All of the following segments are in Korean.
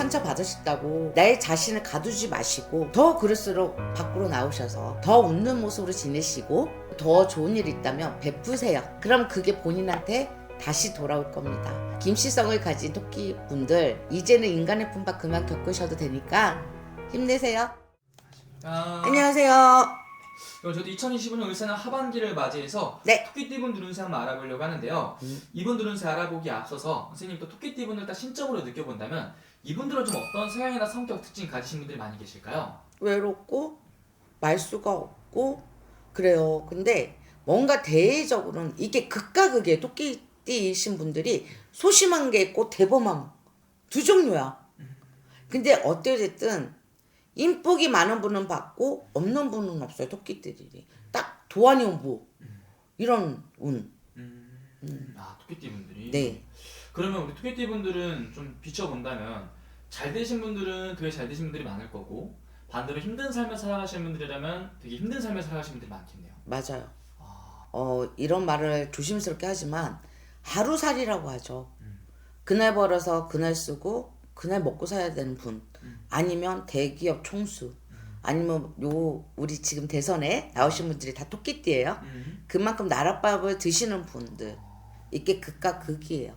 상처 받으셨다고 내 자신을 가두지 마시고 더 그럴수록 밖으로 나오셔서 더 웃는 모습으로 지내시고 더 좋은 일이 있다면 베푸세요. 그럼 그게 본인한테 다시 돌아올 겁니다. 김씨성을 가진 토끼 분들 이제는 인간의 품바 그만 겪으셔도 되니까 힘내세요. 아, 안녕하세요. 저도 2025년 울산은 하반기를 맞이해서 네. 토끼띠분 누른새 한번 알아보려고 하는데요. 음. 이분 누른새 알아보기 앞서서 선생님 또 토끼띠분을 딱 신적으로 느껴본다면 이분들은 좀 어떤 성향이나 성격 특징 가지신 분들이 많이 계실까요? 외롭고 말수가 없고 그래요. 근데 뭔가 대외적으로는 이게 극과 극의 토끼띠이신 분들이 소심한 게 있고 대범한 두 종류야. 근데 어찌됐든 인복이 많은 분은 받고 없는 분은 없어요. 토끼띠들이 딱 도안이오부 이런 운. 음. 아 토끼띠 분들이. 네. 그러면 우리 토끼띠 분들은 좀 비춰본다면 잘 되신 분들은 되게 잘 되신 분들이 많을 거고 반대로 힘든 삶을 살아가시는 분들이라면 되게 힘든 삶을 살아가시는 분들이 많겠네요. 맞아요. 아, 어, 이런 말을 조심스럽게 하지만 하루살이라고 하죠. 음. 그날 벌어서 그날 쓰고 그날 먹고 사야 되는 분 음. 아니면 대기업 총수 아니면 요 우리 지금 대선에 나오신 분들이 다 토끼띠예요. 음. 그만큼 나랏밥을 드시는 분들 이게 극과 극이에요.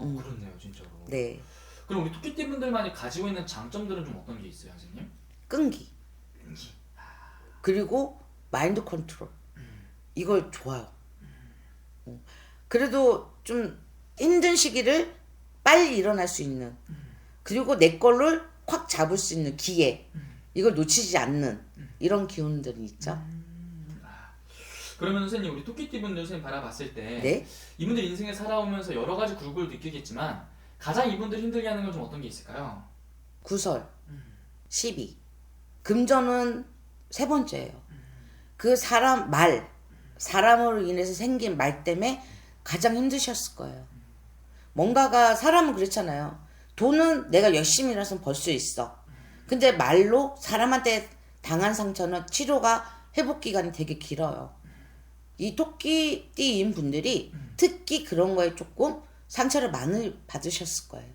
아 음. 그렇네요 진짜로. 네, 그럼 우리 토끼띠 분들만이 가지고 있는 장점들은 좀 어떤 게 있어요, 선생님? 끈기 끈기. 그리고 마인드 컨트롤 이걸 좋아요. 어. 그래도 좀 힘든 시기를 빨리 일어날 수 있는 그리고 내 걸를 확 잡을 수 있는 기회 이걸 놓치지 않는 이런 기운들이 있죠. 그러면 선생님 우리 토끼띠분들 선생님 바라봤을 때 네, 이분들 인생에 살아오면서 여러 가지 굴굴 느끼겠지만 가장 이분들 힘들게 하는 건 좀 어떤 게 있을까요? 구설, 시비, 금전은 세 번째예요. 그 사람 말, 사람으로 인해서 생긴 말 때문에 가장 힘드셨을 거예요. 뭔가가 사람은 그렇잖아요. 돈은 내가 열심히 일해서 벌 수 있어. 근데 말로 사람한테 당한 상처는 치료가 회복 기간이 되게 길어요. 이 토끼띠인 분들이 특히 그런 거에 조금 상처를 많이 받으셨을 거예요.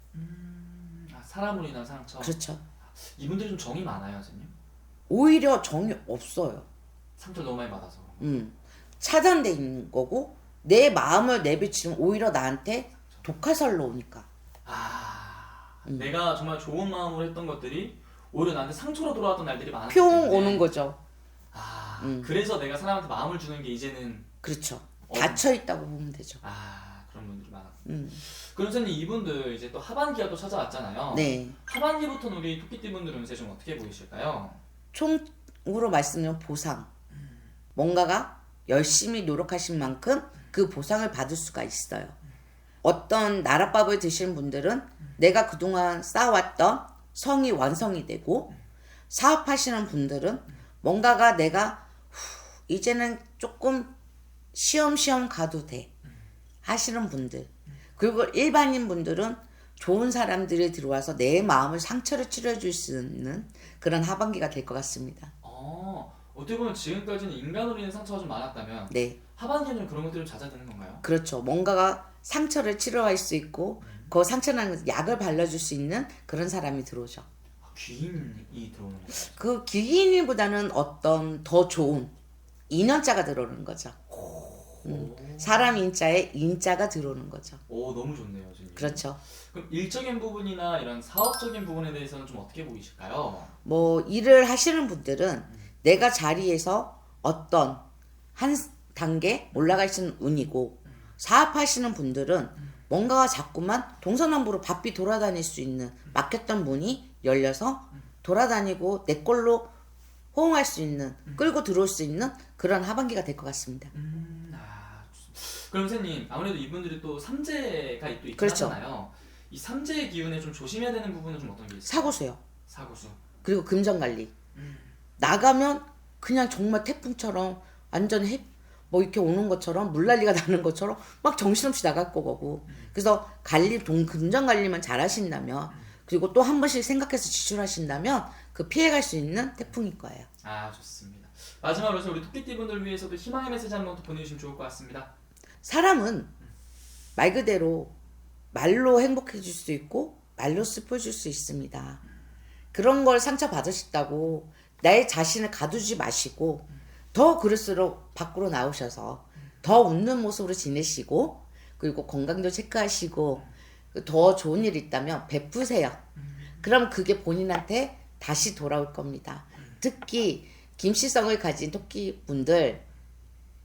아, 사람으로 인한 상처. 그렇죠. 이분들이 좀 정이 많아요, 선생님. 오히려 정이 없어요. 상처를 너무 많이 받아서. 음, 차단돼 있는 거고 내 마음을 내비치면 오히려 나한테 독화살로 오니까. 아, 음. 내가 정말 좋은 마음으로 했던 것들이 오히려 나한테 상처로 돌아왔던 날들이 많았기 평 오는 거죠. 아, 음. 그래서 내가 사람한테 마음을 주는 게 이제는 그렇죠. 어. 닫혀 있다고 보면 되죠. 아 그런 분들이 많아. 음, 그럼 선생님 이분들 이제 또 하반기가 또 찾아왔잖아요. 네. 하반기부터는 우리 토끼띠 분들 운세 좀 어떻게 보이실까요? 총으로 말씀드리면 보상. 뭔가가 열심히 노력하신 만큼 그 보상을 받을 수가 있어요. 어떤 나랏밥을 드시는 분들은 내가 그동안 쌓아왔던 성이 완성이 되고 사업하시는 분들은 뭔가가 내가 후, 이제는 조금 시험시험 가도 돼 하시는 분들 그리고 일반인 분들은 좋은 사람들이 들어와서 내 마음을 상처를 치료해줄 수 있는 그런 하반기가 될 것 같습니다. 어, 어떻게 보면 지금까지는 인간으로 인한 상처가 좀 많았다면 네, 하반기에는 그런 것들이 좀 잦아드는 건가요? 그렇죠. 뭔가가 상처를 치료할 수 있고 그 상처나는 약을 발라줄 수 있는 그런 사람이 들어오죠. 아, 귀인이 들어오는 거예요. 그 기인이보다는 어떤 더 좋은 인연자가 들어오는 거죠. 음, 사람 인자에 인자가 들어오는 거죠. 오 너무 좋네요, 선생님. 그렇죠. 그럼 일적인 부분이나 이런 사업적인 부분에 대해서는 좀 어떻게 보이실까요? 뭐 일을 하시는 분들은 내가 자리에서 어떤 한 단계 올라가시는 운이고 사업하시는 분들은 뭔가가 자꾸만 동서남북으로 바삐 돌아다닐 수 있는 막혔던 문이 열려서 돌아다니고 내 걸로 호응할 수 있는 끌고 들어올 수 있는 그런 하반기가 될 것 같습니다. 음, 아. 그럼 선생님 아무래도 이분들이 또 삼재가 또 있긴 그렇죠. 하잖아요. 이 삼재의 기운에 좀 조심해야 되는 부분은 좀 어떤 게 있어요? 사고수요. 사고수. 그리고 금전 관리. 나가면 그냥 정말 태풍처럼 완전 해, 뭐 이렇게 오는 것처럼 물난리가 나는 것처럼 막 정신없이 나갈 거고. 그래서 관리, 돈, 금전 관리만 잘 하신다면 그리고 또 한 번씩 생각해서 지출하신다면 그 피해갈 수 있는 태풍일 거예요. 아 좋습니다. 마지막으로 우리 토끼띠분들 위해서도 희망의 메시지 한번 또 보내주시면 좋을 것 같습니다. 사람은 말 그대로 말로 행복해질 수 있고 말로 슬퍼질 수 있습니다. 그런 걸 상처 받으셨다고 나의 자신을 가두지 마시고 더 그럴수록 밖으로 나오셔서 더 웃는 모습으로 지내시고 그리고 건강도 체크하시고 더 좋은 일 있다면 베푸세요. 그럼 그게 본인한테 다시 돌아올 겁니다. 특히 김씨성을 가진 토끼 분들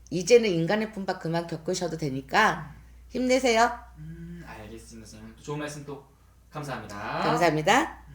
이제는 인간의 품바 그만 겪으셔도 되니까 힘내세요. 음, 알겠습니다. 선생님. 좋은 말씀 또 감사합니다. 감사합니다.